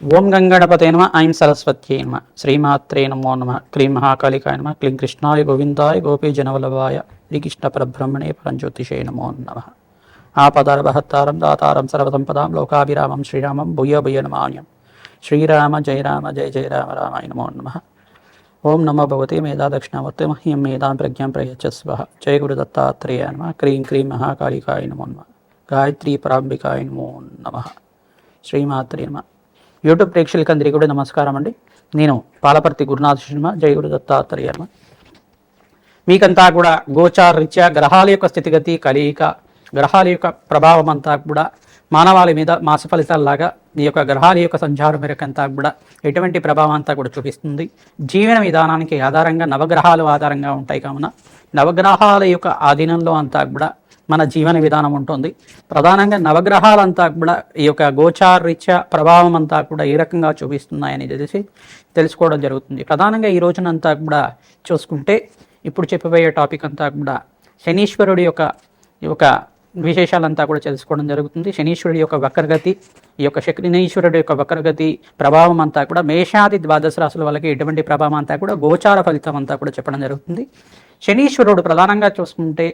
ఓం గంగణపతే నమ ఐం సరస్వత్యై నమ శ్రీమాత్రే నమో నమ క్లీం మహాకాళికాయ నమ క్లీం కృష్ణాయ గోవిందాయ గోపీ జనవల్లభాయ శ్రీకృష్ణ పరబ్రహ్మణే పరంజ్యోతిషే నమో నమ. ఆపదారభహత్తారం దాతారం సర్వసంపదాం లోకాభిరామం శ్రీరామం భూయ భూయ నమాన్యం శ్రీరామ జయ రామ జయ జయ రామ రామాయ నమో నమ. ఓం నమో భగవతే మేధా దక్షిణావర్తే మహ్యం మేధాం ప్రజ్ఞాం ప్రయచ్చస్వ జయ గురు దత్తాత్రేయ నమ. క్రీం క్రీం మహాకాళికాయ నమో నమ. గాయత్రీ పరాంబికాయ నమో నమ. శ్రీమాత్రే నమ. యూట్యూబ్ ప్రేక్షకులందరికీ కూడా నమస్కారం అండి. నేను పాలపర్తి గురునాథ శర్మ జయ గురు దత్తాత్రేయ మీకంతా కూడా గోచార రీత్యా గ్రహాల యొక్క స్థితిగతి కలియిక గ్రహాల యొక్క ప్రభావం అంతా కూడా మానవాళి మీద మాస ఫలితాల్లాగా ఈ యొక్క గ్రహాల యొక్క సంచారం మేరకంతా కూడా ఎటువంటి ప్రభావం అంతా కూడా చూపిస్తుంది. జీవన విధానానికి ఆధారంగా నవగ్రహాలు ఆధారంగా ఉంటాయి కావున నవగ్రహాల యొక్క ఆధీనంలో అంతా కూడా మన జీవన విధానం ఉంటుంది. ప్రధానంగా నవగ్రహాలంతా కూడా ఈ యొక్క గోచారీత్య ప్రభావం అంతా కూడా ఏ రకంగా చూపిస్తున్నాయని తెలిసి తెలుసుకోవడం జరుగుతుంది. ప్రధానంగా ఈ రోజునంతా కూడా చూసుకుంటే ఇప్పుడు చెప్పబోయే టాపిక్ అంతా కూడా శనీశ్వరుడి యొక్క ఈ యొక్క విశేషాలంతా కూడా తెలుసుకోవడం జరుగుతుంది. శనీశ్వరుడి యొక్క వక్రగతి ఈ యొక్క శనీశ్వరుడి యొక్క వక్రగతి ప్రభావం అంతా కూడా మేషాది ద్వాదశ రాశుల వాళ్ళకి ఎటువంటి ప్రభావం అంతా కూడా గోచార ఫలితం అంతా కూడా చెప్పడం జరుగుతుంది. శనీశ్వరుడు ప్రధానంగా చూసుకుంటే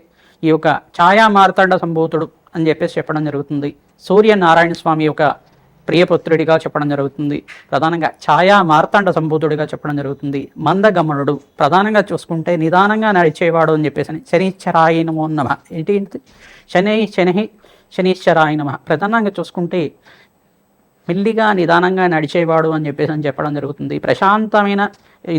ఈ యొక్క ఛాయా మార్తాండ సంభూతుడు అని చెప్పేసి చెప్పడం జరుగుతుంది. సూర్యనారాయణ స్వామి యొక్క ప్రియపుత్రుడిగా చెప్పడం జరుగుతుంది. ప్రధానంగా ఛాయా మార్తాండ సంభూతుడిగా చెప్పడం జరుగుతుంది. మందగమనుడు ప్రధానంగా చూసుకుంటే నిదానంగా నడిచేవాడు అని చెప్పేసి శనిశ్చరాయనమో నమ. ఏంటి శని శని శనిశ్చరాయ నమ. ప్రధానంగా చూసుకుంటే మెల్లిగా నిదానంగా నడిచేవాడు అని చెప్పేసి అని చెప్పడం జరుగుతుంది. ప్రశాంతమైన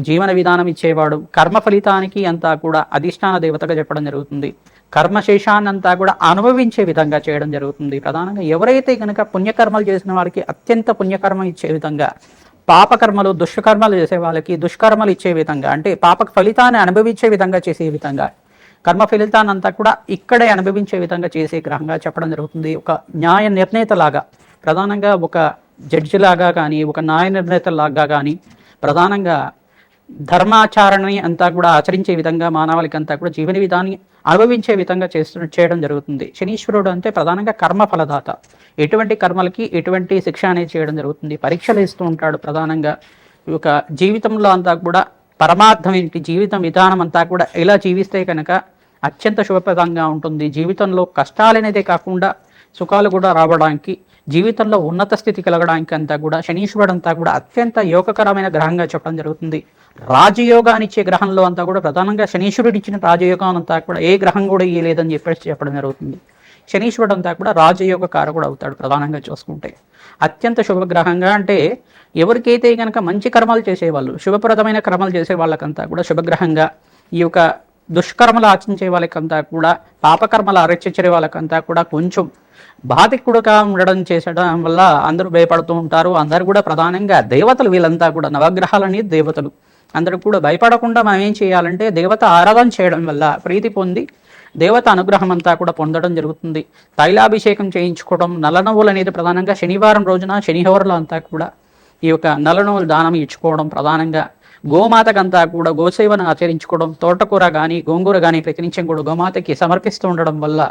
జీవన విధానం ఇచ్చేవాడు. కర్మ ఫలితానికి అంతా కూడా అధిష్టాన దేవతగా చెప్పడం జరుగుతుంది. కర్మశేషాన్నంతా కూడా అనుభవించే విధంగా చేయడం జరుగుతుంది. ప్రధానంగా ఎవరైతే కనుక పుణ్యకర్మలు చేసిన వారికి అత్యంత పుణ్యకర్మ ఇచ్చే విధంగా పాపకర్మలు దుష్కర్మలు చేసే వాళ్ళకి దుష్కర్మలు ఇచ్చే విధంగా అంటే పాప ఫలితాన్ని అనుభవించే విధంగా చేసే విధంగా కర్మ ఫలితాన్ని అంతా కూడా ఇక్కడే అనుభవించే విధంగా చేసే గ్రహంగా చెప్పడం జరుగుతుంది. ఒక న్యాయ నిర్ణేతలాగా ప్రధానంగా ఒక జడ్జి లాగా కానీ ఒక న్యాయ నిర్ణేతలాగా కానీ ప్రధానంగా ధర్మాచరణని అంతా కూడా ఆచరించే విధంగా మానవాళికి అంతా కూడా జీవన విధాన్ని అనుభవించే విధంగా చేస్తు చేయడం జరుగుతుంది. శనీశ్వరుడు అంటే ప్రధానంగా కర్మ ఫలదాత. ఎటువంటి కర్మలకి ఎటువంటి శిక్ష అనేది చేయడం జరుగుతుంది. పరీక్షలు ఇస్తూ ఉంటాడు ప్రధానంగా. ఒక యొక్క జీవితంలో అంతా కూడా పరమార్థం ఏంటి? జీవితం విధానం అంతా కూడా ఇలా జీవిస్తే కనుక అత్యంత శుభప్రదంగా ఉంటుంది. జీవితంలో కష్టాలనేదే కాకుండా సుఖాలు కూడా రావడానికి జీవితంలో ఉన్నత స్థితి కలగడానికి అంతా కూడా శనీశ్వరుడు అంతా కూడా అత్యంత యోగకరమైన గ్రహంగా చెప్పడం జరుగుతుంది. రాజయోగాన్ని ఇచ్చే గ్రహంలో అంతా కూడా ప్రధానంగా శనీశ్వరుడు ఇచ్చిన రాజయోగం అంతా కూడా ఏ గ్రహం కూడా ఇయ్యలేదని చెప్పేసి చెప్పడం జరుగుతుంది. శనీశ్వరుడు అంతా కూడా రాజయోగ కారకుడు అవుతాడు ప్రధానంగా చూసుకుంటే. అత్యంత శుభగ్రహంగా అంటే ఎవరికైతే కనుక మంచి కర్మలు చేసేవాళ్ళు శుభప్రదమైన కర్మలు చేసే వాళ్ళకంతా కూడా శుభగ్రహంగా ఈ యొక్క దుష్కర్మలు ఆచరించే వాళ్ళకంతా కూడా పాపకర్మలు ఆరచించే వాళ్ళకంతా కూడా కొంచెం బాధికుడుగా ఉండడం చేసడం వల్ల అందరూ భయపడుతూ ఉంటారు. అందరూ కూడా ప్రధానంగా దేవతలు వీళ్ళంతా కూడా నవగ్రహాలని దేవతలు. అందరూ కూడా భయపడకుండా మనం ఏం చేయాలంటే దేవత ఆరాధన చేయడం వల్ల ప్రీతి పొంది దేవత అనుగ్రహం అంతా కూడా పొందడం జరుగుతుంది. తైలాభిషేకం చేయించుకోవడం నలనవ్వులు అనేది ప్రధానంగా శనివారం రోజున శనిహోరలు అంతా కూడా ఈ యొక్క నలనవ్వులు దానం ఇచ్చుకోవడం ప్రధానంగా. గోమాతకంతా కూడా గోసేవను ఆచరించుకోవడం తోటకూర కానీ గోంగూర కానీ ప్రతినిత్యం కూడా గోమాతకి సమర్పిస్తూ ఉండడం వల్ల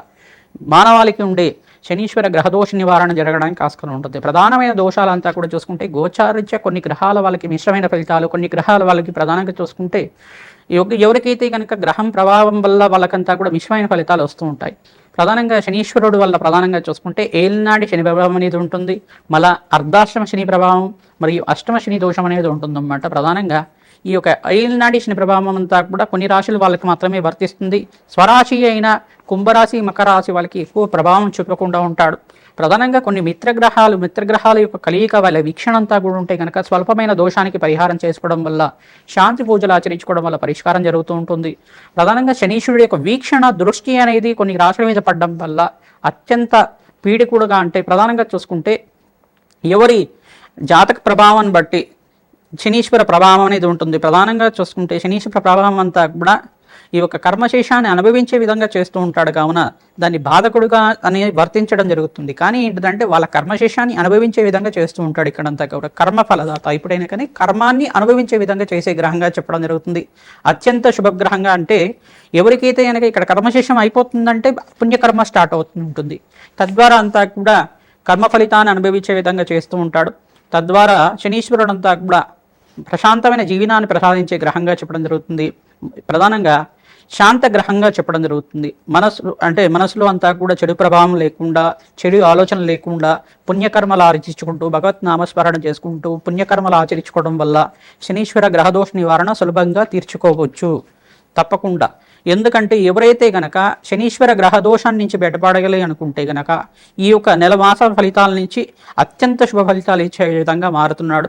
మానవాళికి ఉండే శనీశ్వర గ్రహదోష నివారణ జరగడానికి ఆస్కారం ఉంటుంది. ప్రధానమైన దోషాలంతా కూడా చూసుకుంటే గోచారిత్య కొన్ని గ్రహాల వాళ్ళకి మిశ్రమైన ఫలితాలు కొన్ని గ్రహాల వాళ్ళకి ప్రధానంగా చూసుకుంటే ఎవరికైతే కనుక గ్రహం ప్రభావం వల్ల వాళ్ళకంతా కూడా మిశ్రమైన ఫలితాలు వస్తూ ఉంటాయి. ప్రధానంగా శనీశ్వరుడు వల్ల ప్రధానంగా చూసుకుంటే ఏలినాడి శని ప్రభావం అనేది ఉంటుంది. మళ్ళా అర్ధాశ్రమ శని ప్రభావం మరియు అష్టమ శని దోషం అనేది ఉంటుందన్నమాట. ప్రధానంగా ఈ యొక్క ఏలినాడి శని ప్రభావం అంతా కూడా కొన్ని రాశులు వాళ్ళకి మాత్రమే వర్తిస్తుంది. స్వరాశి అయిన కుంభరాశి మకర రాశి వాళ్ళకి ఎక్కువ ప్రభావం చూపకుండా ఉంటాడు. ప్రధానంగా కొన్ని మిత్రగ్రహాలు మిత్రగ్రహాల యొక్క కలియిక వాళ్ళ వీక్షణ అంతా కూడా ఉంటే కనుక స్వల్పమైన దోషానికి పరిహారం చేసుకోవడం వల్ల శాంతి పూజలు ఆచరించుకోవడం వల్ల పరిష్కారం జరుగుతూ ఉంటుంది. ప్రధానంగా శనీశ్వరుడి యొక్క వీక్షణ దృష్టి అనేది కొన్ని రాశుల మీద పడడం వల్ల అత్యంత పీడికుడుగా అంటే ప్రధానంగా చూసుకుంటే ఎవరి జాతక ప్రభావాన్ని బట్టి శనీశ్వర ప్రభావం అనేది ఉంటుంది. ప్రధానంగా చూసుకుంటే శనీశ్వర ప్రభావం అంతా కూడా ఈ యొక్క కర్మశేషాన్ని అనుభవించే విధంగా చేస్తూ ఉంటాడు. కావున దాన్ని బాధకుడుగా అని వర్తించడం జరుగుతుంది. కానీ ఏంటంటే వాళ్ళ కర్మశేషాన్ని అనుభవించే విధంగా చేస్తూ ఉంటాడు ఇక్కడంతా కూడా. కర్మ ఫలదాత. ఇప్పుడైనా కానీ కర్మాన్ని అనుభవించే విధంగా చేసే గ్రహంగా చెప్పడం జరుగుతుంది. అత్యంత శుభగ్రహంగా అంటే ఎవరికైతే కనుక ఇక్కడ కర్మశేషం అయిపోతుందంటే పుణ్యకర్మ స్టార్ట్ అవుతుంటుంది. తద్వారా అంతా కూడా కర్మ ఫలితాన్ని అనుభవించే విధంగా చేస్తూ ఉంటాడు. తద్వారా శనీశ్వరుడు అంతా కూడా ప్రశాంతమైన జీవనాన్ని ప్రసాదించే గ్రహంగా చెప్పడం జరుగుతుంది. ప్రధానంగా శాంత గ్రహంగా చెప్పడం జరుగుతుంది. మనసు అంటే మనసులో అంతా కూడా చెడు ప్రభావం లేకుండా చెడు ఆలోచన లేకుండా పుణ్యకర్మలు ఆచరించుకుంటూ భగవత్ నామస్మరణ చేసుకుంటూ పుణ్యకర్మలు ఆచరించుకోవడం వల్ల శనీశ్వర గ్రహదోష నివారణ సులభంగా తీర్చుకోవచ్చు. తప్పకుండా. ఎందుకంటే ఎవరైతే గనక శనీశ్వర గ్రహ దోషాన్ని నుంచి బయటపడగలి అనుకుంటే గనక ఈ యొక్క నెల మాస ఫలితాల నుంచి అత్యంత శుభ ఫలితాలు ఇచ్చే విధంగా మారుతున్నాడు.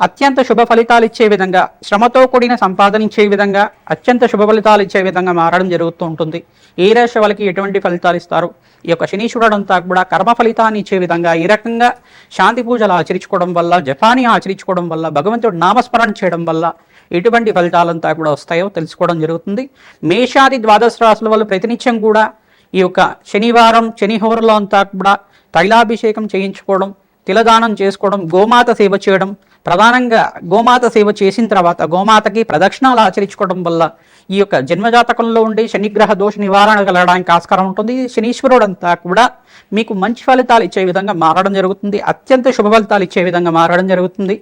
అత్యంత శుభ ఫలితాలు ఇచ్చే విధంగా శ్రమతో కూడిన సంపాదన ఇచ్చే విధంగా అత్యంత శుభ ఫలితాలు ఇచ్చే విధంగా మారడం జరుగుతూ ఉంటుంది. ఏ రాశి వాళ్ళకి ఎటువంటి ఫలితాలు ఇస్తారు? ఈ యొక్క శనీశ్వరుడు అంతా కూడా కర్మ ఫలితాన్ని ఇచ్చే విధంగా ఈ రకంగా శాంతి పూజలు ఆచరించుకోవడం వల్ల జపాని ఆచరించుకోవడం వల్ల భగవంతుడు నామస్మరణ చేయడం వల్ల ఎటువంటి ఫలితాలంతా కూడా వస్తాయో తెలుసుకోవడం జరుగుతుంది. మేషాది ద్వాదశ రాశుల వాళ్ళు ప్రతినిత్యం కూడా ఈ యొక్క శనివారం శనిహోరలో అంతా కూడా తైలాభిషేకం చేయించుకోవడం తిలదానం చేసుకోవడం గోమాత సేవ చేయడం ప్రధానంగా గోమాత సేవ చేసిన తర్వాత గోమాతకి ప్రదక్షిణాలు ఆచరించుకోవడం వల్ల ఈ యొక్క జన్మజాతకంలో ఉండే శనిగ్రహ దోష నివారణ కలగడానికి ఆస్కారం ఉంటుంది. శనీశ్వరుడు అంతా కూడా మీకు మంచి ఫలితాలు ఇచ్చే విధంగా మారడం జరుగుతుంది. అత్యంత శుభ ఫలితాలు ఇచ్చే విధంగా మారడం జరుగుతుంది.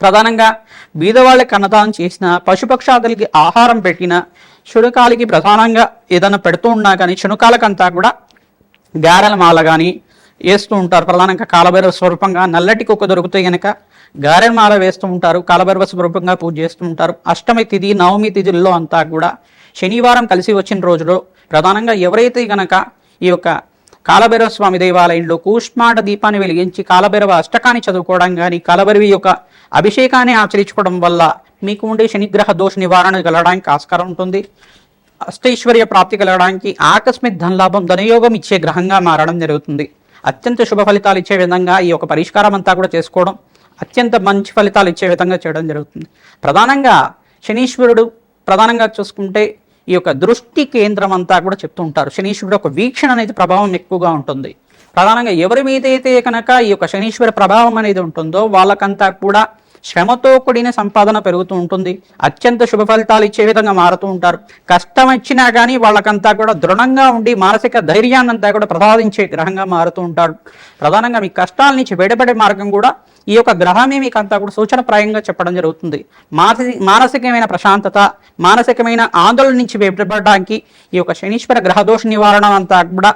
ప్రధానంగా బీదవాళ్ళకి అన్నదానం చేసిన పశుపక్షాదులకి ఆహారం పెట్టిన శునకాలకి ప్రధానంగా ఏదైనా పెడుతూ ఉన్నా కానీ శునకాలకంతా కూడా గారెల మాల కానీ వేస్తూ ఉంటారు. ప్రధానంగా కాలభైరవ స్వరూపంగా నల్లటి కుక్క దొరికితే కనుక గారెమాల వేస్తూ ఉంటారు కాలభైరవ స్వరూపంగా పూజ చేస్తూ ఉంటారు అష్టమి తిథి నవమి తిథుల్లో అంతా కూడా శనివారం కలిసి వచ్చిన రోజులో ప్రధానంగా ఎవరైతే గనక ఈ యొక్క కాలభైరవ స్వామి దేవాలయంలో కూష్మాట దీపాన్ని వెలిగించి కాలభైరవ అష్టకాన్ని చదువుకోవడం కానీ కాలభైరవి యొక్క అభిషేకాన్ని ఆచరించుకోవడం వల్ల మీకు ఉండే శనిగ్రహ దోష నివారణ కలగడానికి ఆస్కారం ఉంటుంది. అష్టైశ్వర్య ప్రాప్తి కలగడానికి ఆకస్మిక ధనలాభం ధనయోగం ఇచ్చే గ్రహంగా మారడం జరుగుతుంది. అత్యంత శుభ ఫలితాలు ఇచ్చే విధంగా ఈ యొక్క పరిష్కారం అంతా కూడా చేసుకోవడం అత్యంత మంచి ఫలితాలు ఇచ్చే విధంగా చేయడం జరుగుతుంది. ప్రధానంగా శనీశ్వరుడు ప్రధానంగా చూసుకుంటే ఈ యొక్క దృష్టి కేంద్రం అంతా కూడా చెప్తూ ఉంటారు. శనీశ్వరుడు ఒక వీక్షణ అనేది ప్రభావం ఎక్కువగా ఉంటుంది. ప్రధానంగా ఎవరి మీద అయితే కనుక ఈ యొక్క శనీశ్వర ప్రభావం అనేది ఉంటుందో వాళ్ళకంతా కూడా శ్రమతో కూడిన సంపాదన పెరుగుతూ ఉంటుంది. అత్యంత శుభ ఫలితాలు ఇచ్చే విధంగా మారుతూ ఉంటారు. కష్టం వచ్చినా కానీ వాళ్ళకంతా కూడా దృఢంగా ఉండి మానసిక ధైర్యాన్ని అంతా కూడా ప్రసాదించే గ్రహంగా మారుతూ ఉంటాడు ప్రధానంగా మీ కష్టాల నుంచి బయటపడే మార్గం కూడా ఈ యొక్క గ్రహమే మీకు అంతా కూడా సూచనప్రాయంగా చెప్పడం జరుగుతుంది. మానసి మానసికమైన ప్రశాంతత మానసికమైన ఆందోళన నుంచి బయటపడడానికి ఈ యొక్క శనీశ్వర గ్రహదోష నివారణ అంతా కూడా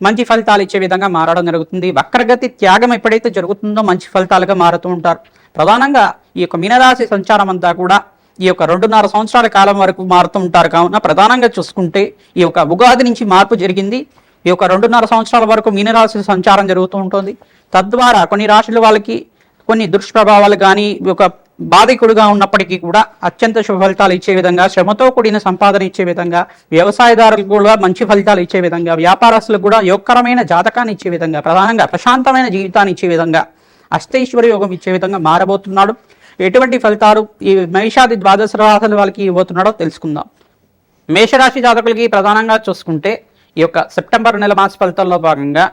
మంచి ఫలితాలు ఇచ్చే విధంగా మారడం జరుగుతుంది. వక్రగతి త్యాగం ఎప్పుడైతే జరుగుతుందో మంచి ఫలితాలుగా మారుతూ ఉంటారు. ప్రధానంగా ఈ యొక్క మీనరాశి సంచారం అంతా కూడా ఈ యొక్క రెండున్నర సంవత్సరాల కాలం వరకు మారుతూ ఉంటారు. కావున ప్రధానంగా చూసుకుంటే ఈ యొక్క ఉగాది నుంచి మార్పు జరిగింది. ఈ యొక్క రెండున్నర సంవత్సరాల వరకు మీనరాశి సంచారం జరుగుతూ ఉంటుంది. తద్వారా కొన్ని రాశుల వాళ్ళకి కొన్ని దుష్ప్రభావాలు కానీ ఒక బాధికుడుగా ఉన్నప్పటికీ కూడా అత్యంత శుభ ఫలితాలు ఇచ్చే విధంగా శ్రమతో కూడిన సంపాదన ఇచ్చే విధంగా వ్యవసాయదారులకు కూడా మంచి ఫలితాలు ఇచ్చే విధంగా వ్యాపారస్తులకు కూడా యోగకరమైన జాతకాన్ని ఇచ్చే విధంగా ప్రధానంగా ప్రశాంతమైన జీవితాన్ని ఇచ్చే విధంగా అష్టైశ్వర్య యోగం ఇచ్చే విధంగా మారబోతున్నాడు. ఎటువంటి ఫలితాలు ఈ మహిషాది ద్వాదశ రాశుల వాళ్ళకి ఇవ్వబోతున్నాడో తెలుసుకుందాం. మేషరాశి జాతకులకి ప్రధానంగా చూసుకుంటే ఈ యొక్క సెప్టెంబర్ నెల మాస ఫలితాల్లో భాగంగా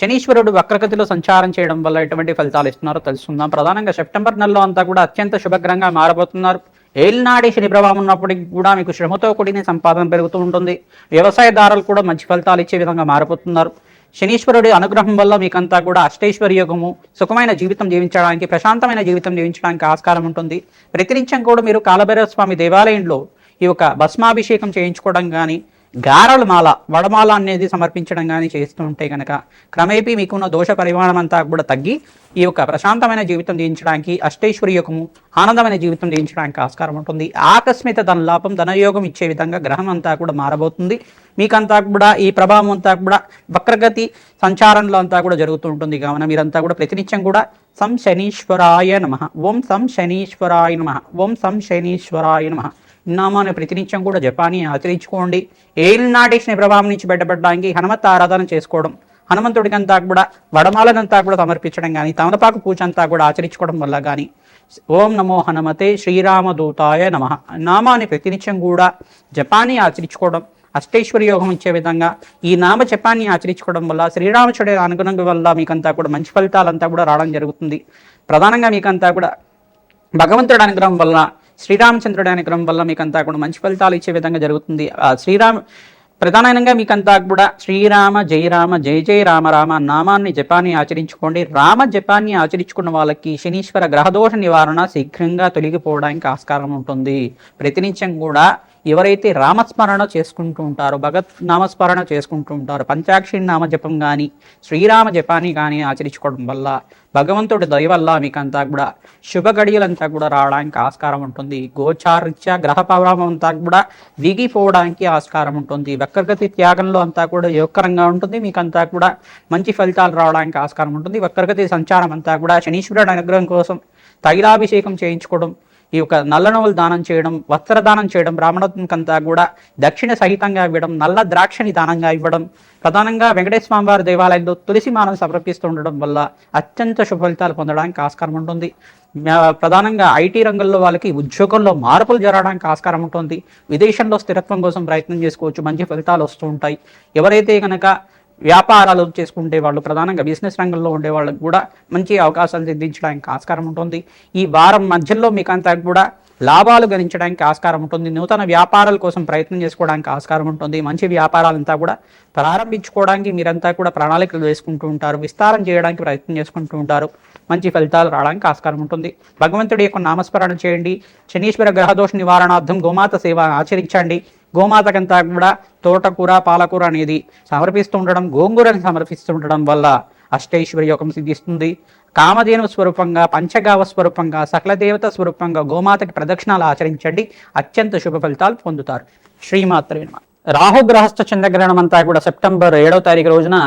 శనీశ్వరుడు వక్రగతిలో సంచారం చేయడం వల్ల ఎటువంటి ఫలితాలు ఇస్తున్నారో తెలుసుకుందాం. ప్రధానంగా సెప్టెంబర్ నెలలో అంతా కూడా అత్యంత శుభగ్రంగా మారబోతున్నారు. ఏలినాడి శని ప్రభావం ఉన్నప్పటికీ కూడా మీకు శ్రమతో కూడిన సంపాదన పెరుగుతూ ఉంటుంది. వ్యవసాయదారులు కూడా మంచి ఫలితాలు ఇచ్చే విధంగా మారిపోతున్నారు శనీశ్వరుడి అనుగ్రహం వల్ల మీకంతా కూడా అష్టైశ్వర్య యోగము సుఖమైన జీవితం జీవించడానికి ప్రశాంతమైన జీవితం జీవించడానికి ఆస్కారం ఉంటుంది. ప్రతినిత్యం కూడా మీరు కాలభైరవ స్వామి దేవాలయంలో ఈ యొక్క భస్మాభిషేకం చేయించుకోవడం కానీ గారల మాల వడమాల అనేది సమర్పించడం కానీ చేస్తూ ఉంటే కనుక క్రమేపీ మీకున్న దోష పరిమాణం అంతా కూడా తగ్గి ఈ యొక్క ప్రశాంతమైన జీవితం జీవించడానికి అష్టైశ్వర్యకము ఆనందమైన జీవితం జీవించడానికి ఆస్కారం ఉంటుంది. ఆకస్మిక ధన లాభం ధనయోగం ఇచ్చే విధంగా గ్రహం అంతా కూడా మారబోతుంది. మీకంతా కూడా ఈ ప్రభావం అంతా కూడా వక్రగతి సంచారంలో అంతా కూడా జరుగుతూ ఉంటుంది. కావున మీరంతా కూడా ప్రతినిత్యం కూడా సం శనీశ్వరాయ నమ. ఓం సం శనీశ్వరాయ నమ. ఓం సం శనీశ్వరాయ నమ. నామాన్ని ప్రతినిత్యం కూడా జపాన్ని ఆచరించుకోండి. ఏలినాటి శని ప్రభావం నుంచి బయటపడడానికి హనుమత్ ఆరాధన చేసుకోవడం హనుమంతుడికి అంతా కూడా వడమాలనంతా కూడా సమర్పించడం కానీ తమలపాకు పూజ అంతా కూడా ఆచరించుకోవడం వల్ల కానీ ఓం నమో హనుమతే శ్రీరామదూతాయ నమ. నామాన్ని ప్రతినిత్యం కూడా జపాన్ని ఆచరించుకోవడం అష్టైశ్వర్య యోగం ఇచ్చే విధంగా ఈ నామ జపాన్ని ఆచరించుకోవడం వల్ల శ్రీరామచుడి అనుగుణంగా వల్ల మీకంతా కూడా మంచి ఫలితాలంతా కూడా రావడం జరుగుతుంది. ప్రధానంగా మీకంతా కూడా భగవంతుడి అనుగ్రహం వల్ల శ్రీరామచంద్రుడి అనుగ్రహం వల్ల మీకంతా కూడా మంచి ఫలితాలు ఇచ్చే విధంగా జరుగుతుంది. ఆ శ్రీరామ ప్రధానంగా మీకంతా కూడా శ్రీరామ జయరామ జయ జయ రామ రామ నామాన్ని జపాన్ని ఆచరించుకోండి. రామ జపాన్ని ఆచరించుకున్న వాళ్ళకి శనీశ్వర గ్రహదోష నివారణ శీఘ్రంగా తొలగిపోవడానికి ఆస్కారం ఉంటుంది. ప్రతినిత్యం కూడా ఎవరైతే రామస్మరణ చేసుకుంటూ ఉంటారో భగత్ నామస్మరణ చేసుకుంటూ ఉంటారో పంచాక్షరి నామ జపం కానీ శ్రీరామ జపాన్ని కానీ ఆచరించుకోవడం వల్ల భగవంతుడి దయ వల్ల మీకంతా కూడా శుభ గడియలంతా కూడా రావడానికి ఆస్కారం ఉంటుంది. గోచారిత్యా గ్రహ ప్రభావం అంతా కూడా దిగిపోవడానికి ఆస్కారం ఉంటుంది. వక్రగతి త్యాగంలో అంతా కూడా యోగకరంగా ఉంటుంది. మీకంతా కూడా మంచి ఫలితాలు రావడానికి ఆస్కారం ఉంటుంది. వక్రగతి సంచారం అంతా కూడా శనీశ్వరుడు అనుగ్రహం కోసం తైలాభిషేకం చేయించుకోవడం ఈ యొక్క నల్ల నవలు దానం చేయడం వస్త్రదానం చేయడం బ్రాహ్మణకంతా కూడా దక్షిణ సహితంగా ఇవ్వడం నల్ల ద్రాక్షని దానంగా ఇవ్వడం ప్రధానంగా వెంకటేశ్వర స్వామి వారి దేవాలయంలో తులసి మానం సమర్పిస్తూ ఉండడం వల్ల అత్యంత శుభ ఫలితాలు పొందడానికి ఆస్కారం ఉంటుంది. ప్రధానంగా ఐటీ రంగంలో వాళ్ళకి ఉద్యోగంలో మార్పులు జరగడానికి ఆస్కారం ఉంటుంది. విదేశంలో స్థిరత్వం కోసం ప్రయత్నం చేసుకోవచ్చు. మంచి ఫలితాలు వస్తూ ఉంటాయి. ఎవరైతే కనుక వ్యాపారాలు చేసుకుంటే వాళ్ళు ప్రధానంగా బిజినెస్ రంగంలో ఉండే వాళ్ళకి కూడా మంచి అవకాశాలు సిద్ధించడానికి ఆస్కారం ఉంటుంది. ఈ వారం మధ్యలో మీకు అంతా కూడా లాభాలు గణించడానికి ఆస్కారం ఉంటుంది. నూతన వ్యాపారాల కోసం ప్రయత్నం చేసుకోవడానికి ఆస్కారం ఉంటుంది. మంచి వ్యాపారాలంతా కూడా ప్రారంభించుకోవడానికి మీరంతా కూడా ప్రణాళికలు వేసుకుంటూ ఉంటారు. విస్తారం చేయడానికి ప్రయత్నం చేసుకుంటూ ఉంటారు. మంచి ఫలితాలు రావడానికి ఆస్కారం ఉంటుంది. భగవంతుడి యొక్క నామస్మరణ చేయండి. శనీశ్వర గ్రహదోష నివారణార్థం గోమాత సేవ ఆచరించండి. గోమాతకంతా కూడా తోటకూర పాలకూర అనేది సమర్పిస్తూ ఉండడం గోంగూరని సమర్పిస్తుండడం వల్ల అష్టైశ్వర్య యోగం సిద్ధిస్తుంది. కామధేను స్వరూపంగా పంచగావ స్వరూపంగా సకల దేవత స్వరూపంగా గోమాతకి ప్రదక్షిణాలు ఆచరించండి. అత్యంత శుభ ఫలితాలు పొందుతారు. శ్రీమాత్రే నమః. రాహుగ్రహస్థ చంద్రగ్రహణం అంతా కూడా సెప్టెంబర్ ఏడవ తారీఖు రోజున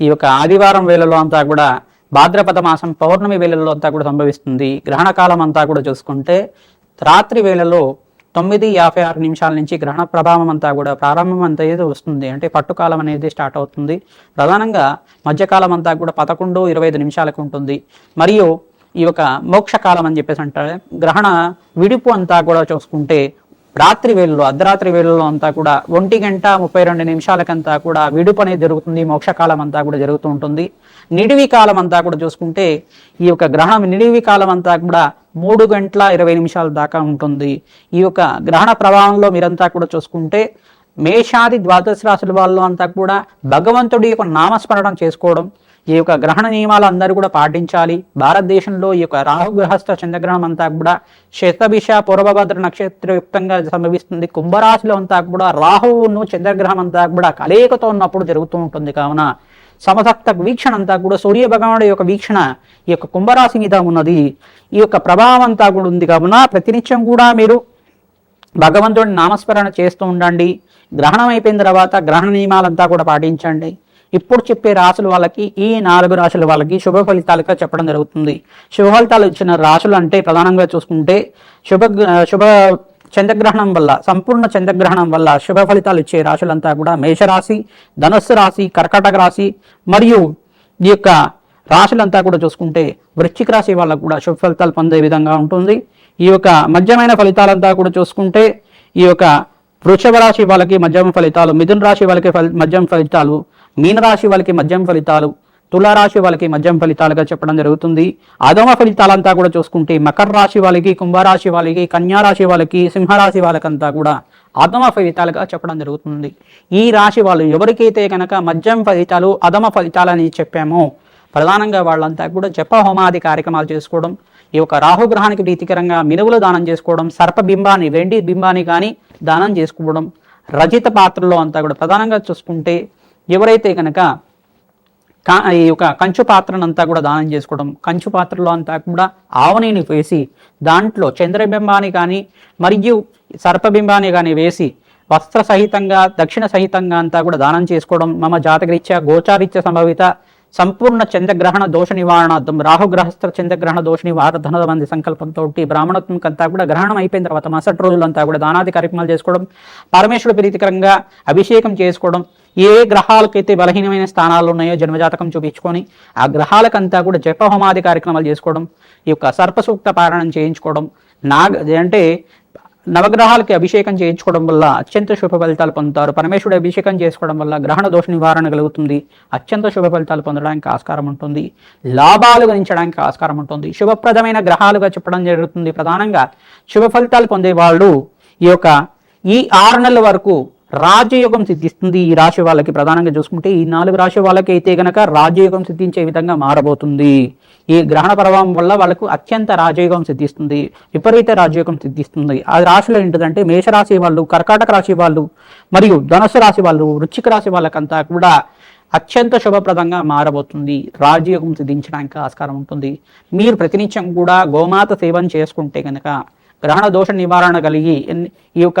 ఈ యొక్క ఆదివారం వేళలో అంతా కూడా భాద్రపద మాసం పౌర్ణమి వేళల్లో అంతా కూడా సంభవిస్తుంది. గ్రహణ కాలం అంతా కూడా చూసుకుంటే రాత్రి వేళలో తొమ్మిది యాభై ఆరు నిమిషాల నుంచి గ్రహణ ప్రభావం అంతా కూడా ప్రారంభం అంతా ఏదో వస్తుంది. అంటే పట్టుకాలం అనేది స్టార్ట్ అవుతుంది. ప్రధానంగా మధ్యకాలం అంతా కూడా పదకొండు ఇరవై ఐదు నిమిషాలకు ఉంటుంది. మరియు ఈ యొక్క మోక్షకాలం అని చెప్పేసి అంటారు. గ్రహణ విడుపు అంతా కూడా చూసుకుంటే రాత్రి వేళలో అర్ధరాత్రి వేళలో అంతా కూడా ఒంటి గంట ముప్పై రెండు నిమిషాలకంతా కూడా విడుపనే జరుగుతుంది మోక్షకాలం అంతా కూడా జరుగుతూ ఉంటుంది. నిడివి కాలం అంతా కూడా చూసుకుంటే ఈ యొక్క గ్రహణం నిడివి కాలం అంతా కూడా మూడు గంటల ఇరవై నిమిషాల దాకా ఉంటుంది. ఈ యొక్క గ్రహణ ప్రభావంలో మీరంతా కూడా చూసుకుంటే మేషాది ద్వాదశ రాశుల వాళ్ళు అంతా కూడా భగవంతుడి యొక్క నామస్మరణం చేసుకోవడం ఈ యొక్క గ్రహణ నియమాలు అందరూ కూడా పాటించాలి. భారతదేశంలో ఈ యొక్క రాహుగ్రహస్థ చంద్రగ్రహణం అంతా కూడా శతభిష పూర్వభద్ర నక్షత్రయుక్తంగా సంభవిస్తుంది. కుంభరాశిలో అంతా కూడా రాహువును చంద్రగ్రహం అంతా కూడా కలయికతో ఉన్నప్పుడు జరుగుతూ ఉంటుంది కావున సమసప్త వీక్షణ అంతా కూడా సూర్య భగవానుడు యొక్క వీక్షణ ఈ యొక్క కుంభరాశి మీద ఉన్నది. ఈ యొక్క ప్రభావం అంతా కూడా ఉంది కావున ప్రతినిత్యం కూడా మీరు భగవంతుడిని నామస్మరణ చేస్తూ ఉండండి. గ్రహణం అయిపోయిన తర్వాత గ్రహణ నియమాలంతా కూడా పాటించండి. ఇప్పుడు చెప్పే రాసుల వాళ్ళకి ఈ నాలుగు రాశుల వాళ్ళకి శుభ ఫలితాలుగా చెప్పడం జరుగుతుంది. శుభ ఫలితాలు ఇచ్చిన రాశులు అంటే ప్రధానంగా చూసుకుంటే శుభ శుభ చంద్రగ్రహణం వల్ల సంపూర్ణ చంద్రగ్రహణం వల్ల శుభ ఫలితాలు ఇచ్చే రాశులంతా కూడా మేషరాశి ధనస్సు రాశి కర్కటక రాశి మరియు ఈ యొక్క రాశులంతా కూడా చూసుకుంటే వృశ్చిక రాశి వాళ్ళకు కూడా శుభ ఫలితాలు పొందే విధంగా ఉంటుంది. ఈ యొక్క మధ్యమైన ఫలితాలంతా కూడా చూసుకుంటే ఈ యొక్క వృషభ రాశి వాళ్ళకి మధ్యమ ఫలితాలు మిథున రాశి వాళ్ళకి ఫలి మధ్యమ ఫలితాలు మీనరాశి వాళ్ళకి మద్యం ఫలితాలు తులారాశి వాళ్ళకి మద్యం ఫలితాలుగా చెప్పడం జరుగుతుంది. అధమ ఫలితాలంతా కూడా చూసుకుంటే మకర రాశి వాళ్ళకి కుంభరాశి వాళ్ళకి కన్యా రాశి వాళ్ళకి సింహరాశి వాళ్ళకంతా కూడా అధమ ఫలితాలుగా చెప్పడం జరుగుతుంది. ఈ రాశి వాళ్ళు ఎవరికైతే కనుక మద్యం ఫలితాలు అధమ ఫలితాలని చెప్పామో ప్రధానంగా వాళ్ళంతా కూడా జప హోమాది కార్యక్రమాలు చేసుకోవడం ఈ యొక్క రాహుగ్రహానికి ప్రీతికరంగా మినువులు దానం చేసుకోవడం సర్ప బింబాన్ని వెండి బింబాన్ని కానీ దానం చేసుకోవడం రజిత పాత్రలో అంతా కూడా ప్రధానంగా చూసుకుంటే ఎవరైతే కనుక కా ఈ యొక్క కంచు పాత్రనంతా కూడా దానం చేసుకోవడం కంచు పాత్రలో అంతా కూడా ఆవనీని వేసి దాంట్లో చంద్రబింబాన్ని కానీ మరియు సర్పబింబాన్ని కానీ వేసి వస్త్ర సహితంగా దక్షిణ సహితంగా అంతా కూడా దానం చేసుకోవడం మమ జాతకరీత్యా గోచారీత్య సంభవిత సంపూర్ణ చంద్రగ్రహణ దోష నివారణార్థం రాహుగ్రహస్థ చంద్రగ్రహణ దోష నివారణ మంది సంకల్పంతో బ్రాహ్మణత్వం అంతా కూడా గ్రహణం అయిపోయిన తర్వాత మరుసటి రోజులంతా కూడా దానాది కార్యక్రమాలు చేసుకోవడం పరమేశ్వరుడు ప్రీతికరంగా అభిషేకం చేసుకోవడం ఏ గ్రహాలకైతే బలహీనమైన స్థానాలు ఉన్నాయో జన్మజాతకం చూపించుకొని ఆ గ్రహాలకంతా కూడా జపహోమాది కార్యక్రమాలు చేసుకోవడం ఈ యొక్క సర్పసూక్త పారాయణం చేయించుకోవడం నాగ అంటే నవగ్రహాలకి అభిషేకం చేయించుకోవడం వల్ల అత్యంత శుభ ఫలితాలు పొందుతారు. పరమేశ్వరుడు అభిషేకం చేసుకోవడం వల్ల గ్రహణ దోష నివారణ కలుగుతుంది. అత్యంత శుభ ఫలితాలు పొందడానికి ఆస్కారం ఉంటుంది. లాభాలు గణించడానికి ఆస్కారం ఉంటుంది. శుభప్రదమైన గ్రహాలుగా చెప్పడం జరుగుతుంది. ప్రధానంగా శుభ ఫలితాలు పొందే వాళ్ళు ఈ యొక్క ఈ ఆరు నెలల వరకు రాజయోగం సిద్ధిస్తుంది ఈ రాశి వాళ్ళకి ప్రధానంగా చూసుకుంటే ఈ నాలుగు రాశి వాళ్ళకి అయితే గనక రాజయోగం సిద్ధించే విధంగా మారబోతుంది. ఈ గ్రహణ ప్రభావం వల్ల వాళ్ళకు అత్యంత రాజయోగం సిద్ధిస్తుంది విపరీత రాజయోగం సిద్ధిస్తుంది. ఆ రాశిలో ఏంటంటే మేషరాశి వాళ్ళు కర్కాటక రాశి వాళ్ళు మరియు ధనుసు రాశి వాళ్ళు వృచ్చిక రాశి వాళ్ళకంతా కూడా అత్యంత శుభప్రదంగా మారబోతుంది. రాజయోగం సిద్ధించడానికి ఆస్కారం ఉంటుంది. మీరు ప్రతినిత్యం కూడా గోమాత సేవను చేసుకుంటే కనుక గ్రహణ దోష నివారణ కలిగి ఈ యొక్క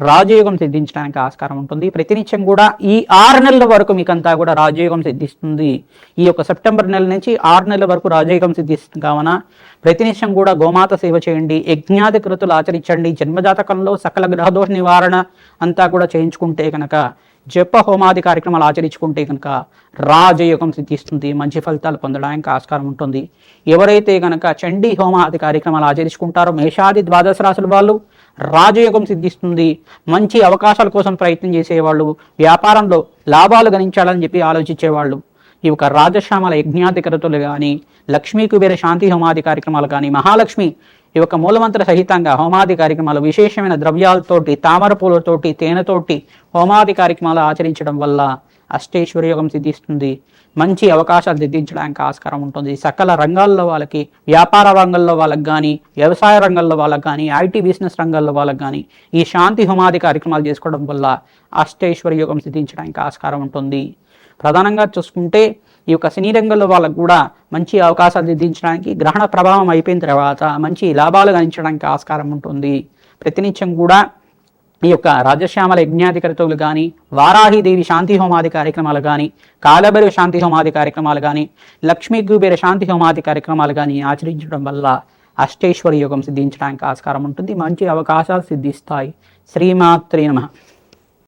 రాజయోగం సిద్ధించడానికి ఆస్కారం ఉంటుంది. ప్రతినిత్యం కూడా ఈ ఆరు నెలల వరకు మీకంతా కూడా రాజయోగం సిద్ధిస్తుంది. ఈ యొక్క సెప్టెంబర్ నెల నుంచి ఆరు నెలల వరకు రాజయోగం సిద్ధిస్తుంది. కావున ప్రతినిత్యం కూడా గోమాత సేవ చేయండి. యజ్ఞాది కృతులు ఆచరించండి. జన్మజాతకంలో సకల గ్రహదోష నివారణ అంతా కూడా చేయించుకుంటే కనుక జప హోమాది కార్యక్రమాలు ఆచరించుకుంటే కనుక రాజయోగం సిద్ధిస్తుంది మంచి ఫలితాలు పొందడానికి ఆస్కారం ఉంటుంది. ఎవరైతే కనుక చండీ హోమాది కార్యక్రమాలు ఆచరించుకుంటారో మేషాది ద్వాదశ రాశుల వాళ్ళు రాజయోగం సిద్ధిస్తుంది మంచి అవకాశాల కోసం ప్రయత్నం చేసేవాళ్ళు వ్యాపారంలో లాభాలు గణించాలని చెప్పి ఆలోచించేవాళ్ళు ఈ యొక్క రాజశ్యామల యజ్ఞాధికరతులు కానీ లక్ష్మీ కుబేర శాంతి హోమాది కార్యక్రమాలు కానీ మహాలక్ష్మి ఈ యొక్క మూలమంత్ర సహితంగా హోమాది కార్యక్రమాలు విశేషమైన ద్రవ్యాలతోటి తామర పూలతోటి తేనెతోటి హోమాది కార్యక్రమాలు ఆచరించడం వల్ల అష్టేశ్వరయోగం సిద్ధిస్తుంది. మంచి అవకాశాలు సిద్ధించడానికి ఆస్కారం ఉంటుంది. సకల రంగాల్లో వాళ్ళకి వ్యాపార రంగంలో వాళ్ళకి కానీ వ్యవసాయ రంగంలో వాళ్ళకి కానీ ఐటీ బిజినెస్ రంగంలో వాళ్ళకి కానీ ఈ శాంతి హోమాది కార్యక్రమాలు చేసుకోవడం వల్ల అష్టేశ్వర యోగం సిద్ధించడానికి ఆస్కారం ఉంటుంది. ప్రధానంగా చూసుకుంటే ఈ యొక్క సినీ రంగంలో వాళ్ళకు కూడా మంచి అవకాశాలు సిద్ధించడానికి గ్రహణ ప్రభావం అయిపోయిన తర్వాత మంచి లాభాలు గణించడానికి ఆస్కారం ఉంటుంది. ప్రతినిత్యం కూడా ఈ యొక్క రాజశ్యామల యజ్ఞాధికరితులు కానీ వారాహిదేవి శాంతి హోమాది కార్యక్రమాలు కానీ కాలభైరవ శాంతి హోమాది కార్యక్రమాలు కానీ లక్ష్మీ కుబేర శాంతి హోమాది కార్యక్రమాలు కానీ ఆచరించడం వల్ల అష్టేశ్వర యోగం సిద్ధించడానికి ఆస్కారం ఉంటుంది. మంచి అవకాశాలు సిద్ధిస్తాయి. శ్రీమాత్రి నమః.